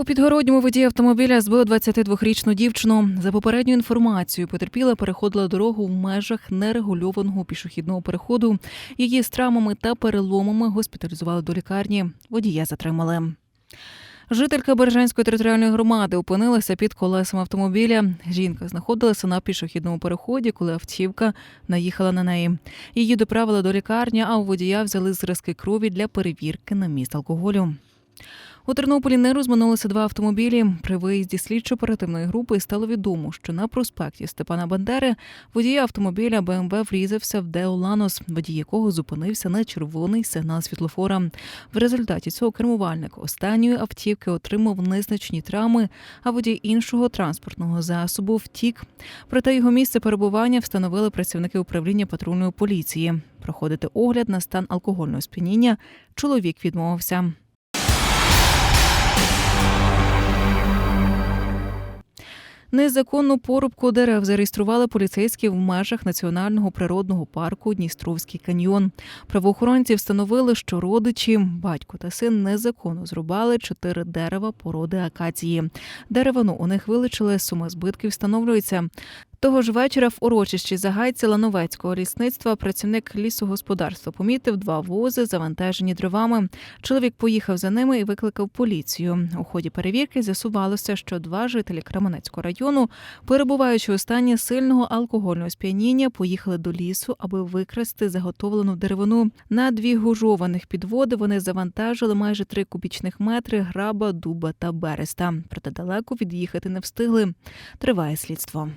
У підгородньому водій автомобіля збив 22-річну дівчину. За попередньою інформацією, потерпіла переходила дорогу в межах нерегульованого пішохідного переходу. Її з травмами та переломами госпіталізували до лікарні. Водія затримали. Жителька Бережанської територіальної громади опинилася під колесом автомобіля. Жінка знаходилася на пішохідному переході, коли автівка наїхала на неї. Її доправили до лікарні, а у водія взяли зразки крові для перевірки на міст алкоголю. У Тернополі не розминулися два автомобілі. При виїзді слідчо-оперативної групи стало відомо, що на проспекті Степана Бандери водій автомобіля БМВ врізався в Део Ланос, водій якого зупинився на червоний сигнал світлофора. В результаті цього кермувальник останньої автівки отримав незначні травми, а водій іншого транспортного засобу втік. Проте його місце перебування встановили працівники управління патрульної поліції. Проходити огляд на стан алкогольного сп'яніння чоловік відмовився. Незаконну порубку дерев зареєстрували поліцейські в межах національного природного парку Дністровський каньйон. Правоохоронці встановили, що родичі, батько та син незаконно зрубали чотири дерева породи акації. Деревину у них вилучили, сума збитків встановлюється. Того ж вечора в урочищі Загайці Лановецького лісництва працівник лісогосподарства помітив два вози, завантажені дровами. Чоловік поїхав за ними і викликав поліцію. У ході перевірки з'ясувалося, що два жителі Кременецького району, перебуваючи у стані сильного алкогольного сп'яніння, поїхали до лісу, аби викрасти заготовлену деревину. На дві гужованих підводи вони завантажили майже три кубічних метри граба, дуба та береста. Проте далеко від'їхати не встигли. Триває слідство.